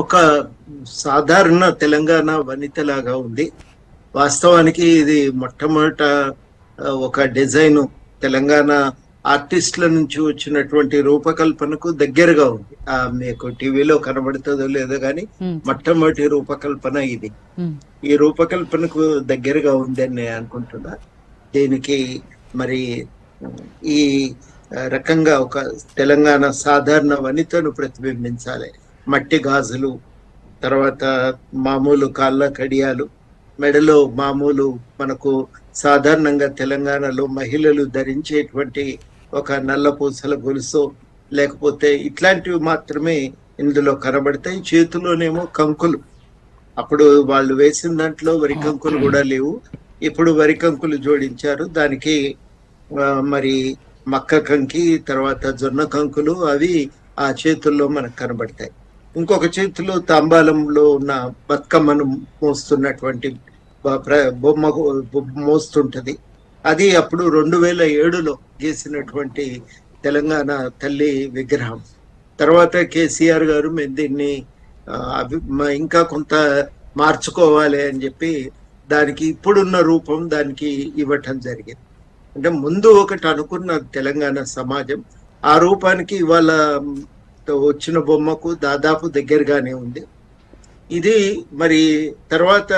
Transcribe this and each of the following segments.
ఒక సాధారణ తెలంగాణ వనితలాగా ఉంది. వాస్తవానికి ఇది మొట్టమొదట ఒక డిజైన్. తెలంగాణ ఆర్టిస్టుల నుంచి వచ్చినటువంటి రూపకల్పనకు దగ్గరగా ఉంది. ఆ మీకు టీవీలో కనబడుతుందో లేదో కానీ మొట్టమొదటి రూపకల్పన ఇది. ఈ రూపకల్పనకు దగ్గరగా ఉందని నేను అనుకుంటున్నా. దీనికి మరి ఈ రకంగా ఒక తెలంగాణ సాధారణ వనితను ప్రతిబింబించాలి. మట్టి గాజులు తర్వాత మామూలు కాళ్ళ కడియాలు మెడలో మామూలు మనకు సాధారణంగా తెలంగాణలో మహిళలు ధరించేటువంటి ఒక నల్ల పూసల గొలుసు లేకపోతే ఇట్లాంటివి మాత్రమే ఇందులో కనబడతాయి. చేతిలోనేమో కంకులు. అప్పుడు వాళ్ళు వేసిన దాంట్లో వరి కంకులు కూడా లేవు. ఇప్పుడు వరి కంకులు జోడించారు. దానికి మరి మక్క కంకి తర్వాత జొన్న కంకులు అవి ఆ చేతుల్లో మనకు కనబడతాయి. ఇంకొక చేతిలో తాంబాలంలో ఉన్న బతుకమ్మను మోస్తున్నటువంటి బొమ్మ మోస్తుంటది. అది అప్పుడు రెండు వేల ఏడులో గీసినటువంటి తెలంగాణ తల్లి విగ్రహం. తర్వాత కేసీఆర్ గారు మేము దీన్ని అభి- మ- ఇంకా కొంత మార్చుకోవాలి అని చెప్పి దానికి ఇప్పుడున్న రూపం దానికి ఇవ్వటం జరిగింది. అంటే ముందు ఒకటి అనుకున్న తెలంగాణ సమాజం ఆ రూపానికి ఇవాళ వచ్చిన బొమ్మకు దాదాపు దగ్గరగానే ఉంది. ఇది మరి తర్వాత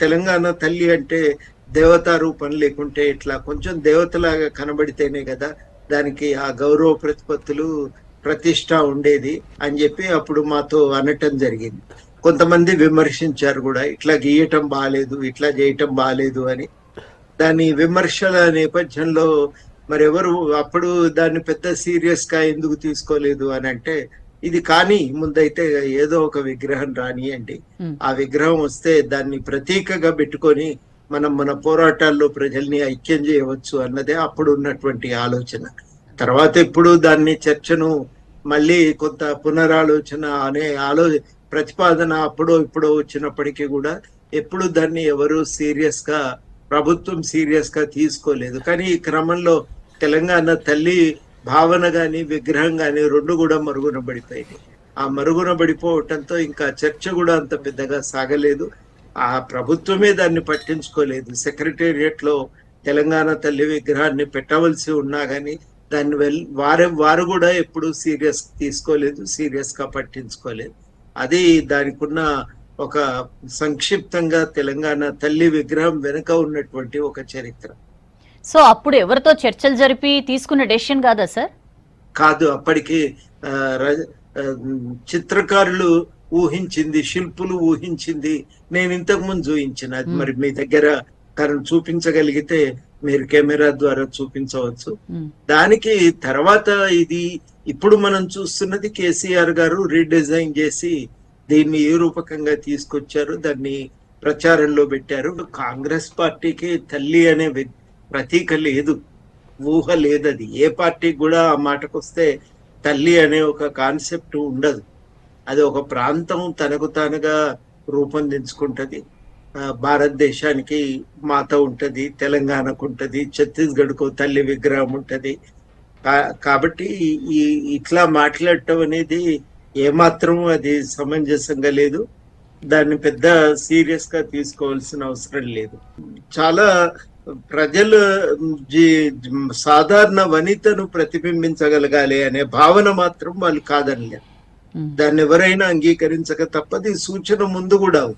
తెలంగాణ తల్లి అంటే దేవతా రూపం లేకుంటే ఇట్లా కొంచెం దేవతలాగా కనబడితేనే కదా దానికి ఆ గౌరవ ప్రతిపత్తులు ప్రతిష్ట ఉండేది అని చెప్పి అప్పుడు మాతో అనటం జరిగింది. కొంతమంది విమర్శించారు కూడా ఇట్లా గీయటం బాగాలేదు ఇట్లా చేయటం బాగాలేదు అని. దాని విమర్శల నేపథ్యంలో మరి ఎవరు అప్పుడు దాన్ని పెద్ద సీరియస్గా ఎందుకు తీసుకోలేదు అని అంటే ఇది కానీ ముందైతే ఏదో ఒక విగ్రహం రానియండి. ఆ విగ్రహం వస్తే దాన్ని ప్రతీకగా పెట్టుకొని మనం మన పోరాటాల్లో ప్రజల్ని ఐక్యం చేయవచ్చు అన్నదే అప్పుడు ఉన్నటువంటి ఆలోచన. తర్వాత ఇప్పుడు దాన్ని చర్చను మళ్ళీ కొంత పునరాలోచన అనే ఆలో ప్రతిపాదన అప్పుడో ఇప్పుడో వచ్చినప్పటికీ కూడా ఎప్పుడు దాన్ని ఎవరు సీరియస్గా ప్రభుత్వం సీరియస్గా తీసుకోలేదు. కానీ ఈ క్రమంలో తెలంగాణ తల్లి భావన గాని విగ్రహం గాని రెండు కూడా మరుగున పడిపోయింది ఆ మరుగున పడిపోవటంతో ఇంకా చర్చ కూడా అంత పెద్దగా సాగలేదు. ఆ ప్రభుత్వమే దాన్ని పట్టించుకోలేదు. సెక్రటేరియట్లో తెలంగాణ తల్లి విగ్రహాన్ని పెట్టవలసి ఉన్నా కానీ దాన్ని వెల్ వారు వారు కూడా ఎప్పుడు సీరియస్ తీసుకోలేదు సీరియస్గా పట్టించుకోలేదు. అది దానికున్న ఒక సంక్షిప్తంగా తెలంగాణ తల్లి విగ్రహం వెనుక ఉన్నటువంటి ఒక చరిత్ర. సో అప్పుడు ఎవరితో చర్చలు జరిపి తీసుకున్న డెసిషన్ కాదా సార్? కాదు అప్పటికి చిత్రకారులు ఊహించింది శిల్పులు ఊహించింది నేను ఇంతకు ముందు చూపించిన అది మరి మీ దగ్గర తను చూపించగలిగితే మీరు కెమెరా ద్వారా చూపించవచ్చు. దానికి తర్వాత ఇది ఇప్పుడు మనం చూస్తున్నది కేసీఆర్ గారు రీడిజైన్ చేసి దీన్ని ఏ రూపకంగా తీసుకొచ్చారు దాన్ని ప్రచారంలో పెట్టారు. కాంగ్రెస్ పార్టీకి తల్లి అనే ప్రతీక లేదు ఊహ లేదది. ఏ పార్టీకి కూడా ఆ మాటకొస్తే తల్లి అనే ఒక కాన్సెప్ట్ ఉండదు. అది ఒక ప్రాంతం తనకు తానుగా రూపొందించుకుంటది. భారతదేశానికి మాత ఉంటుంది తెలంగాణకు ఉంటుంది ఛత్తీస్గఢ్కు తల్లి విగ్రహం ఉంటుంది. కాబట్టి ఈ ఇట్లా మాట్లాడటం అనేది ఏమాత్రం అది సమంజసంగా లేదు. దాన్ని పెద్ద సీరియస్గా తీసుకోవాల్సిన అవసరం లేదు. చాలా ప్రజలు జీ- సాధారణ వనితను ప్రతిబింబించగలగాలి అనే భావన మాత్రం వాళ్ళు కాదనలేదు. దాన్ని ఎవరైనా అంగీకరించక తప్పది. సూచన ముందు కూడా.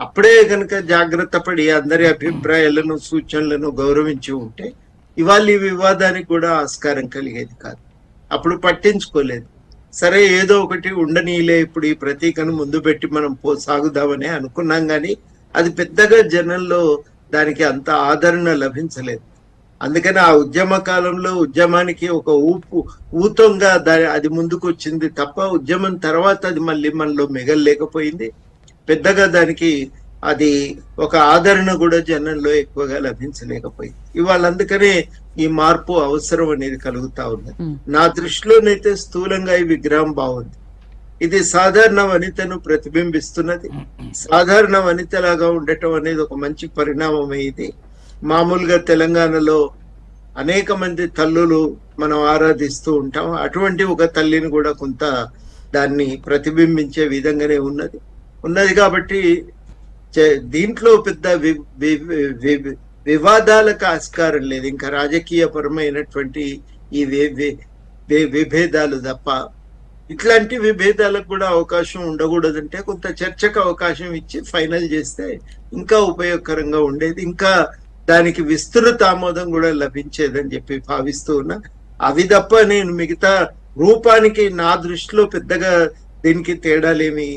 అప్పుడే కనుక జాగ్రత్త పడి అందరి అభిప్రాయాలను సూచనలను గౌరవించి ఉంటే ఇవాళ ఈ వివాదానికి కూడా ఆస్కారం కలిగేది కాదు. అప్పుడు పట్టించుకోలేదు. సరే ఏదో ఒకటి ఉండనీలే ఇప్పుడు ఈ ప్రతీకను ముందు పెట్టి మనం పో సాగుదామని అనుకున్నాం కానీ అది పెద్దగా జనంలో దానికి అంత ఆదరణ లభించలేదు. అందుకని ఆ ఉద్యమ కాలంలో ఉద్యమానికి ఒక ఊపు ఊతంగా దాని అది ముందుకు వచ్చింది తప్ప ఉద్యమం తర్వాత అది మళ్ళీ మనలో మిగలలేకపోయింది. పెద్దగా దానికి అది ఒక ఆదరణ కూడా జనంలో ఎక్కువగా లభించలేకపోయింది. ఇవాళ అందుకనే ఈ మార్పు అవసరం అనేది కలుగుతా ఉన్నది ఉమ్, నా దృష్టిలోనైతే స్థూలంగా ఈ విగ్రహం బాగుంది. ఇది సాధారణ వనితను ప్రతిబింబిస్తున్నది. సాధారణ వనితలాగా ఉండటం అనేది ఒక మంచి పరిణామమే ఇది. మామూలుగా తెలంగాణలో అనేక మంది తల్లులు మనం ఆరాధిస్తూ ఉంటాం. అటువంటి ఒక తల్లిని కూడా కొంత దాన్ని ప్రతిబింబించే విధంగానే ఉన్నది. ఉన్నది కాబట్టి దీంట్లో పెద్ద వివాదాలకు ఆస్కారం లేదు. ఇంకా రాజకీయ పరమైనటువంటి ఈ విభేదాలు తప్ప ఇట్లాంటి విభేదాలకు కూడా అవకాశం ఉండకూడదంటే కొంత చర్చకు అవకాశం ఇచ్చి ఫైనల్ చేస్తే ఇంకా ఉపయోగకరంగా ఉండేది. ఇంకా దానికి విస్తృత ఆమోదం కూడా లభించేదని చెప్పి భావిస్తూ ఉన్నా. అవి తప్ప నేను మిగతా రూపానికి నా దృష్టిలో పెద్దగా దీనికి తేడాలేమి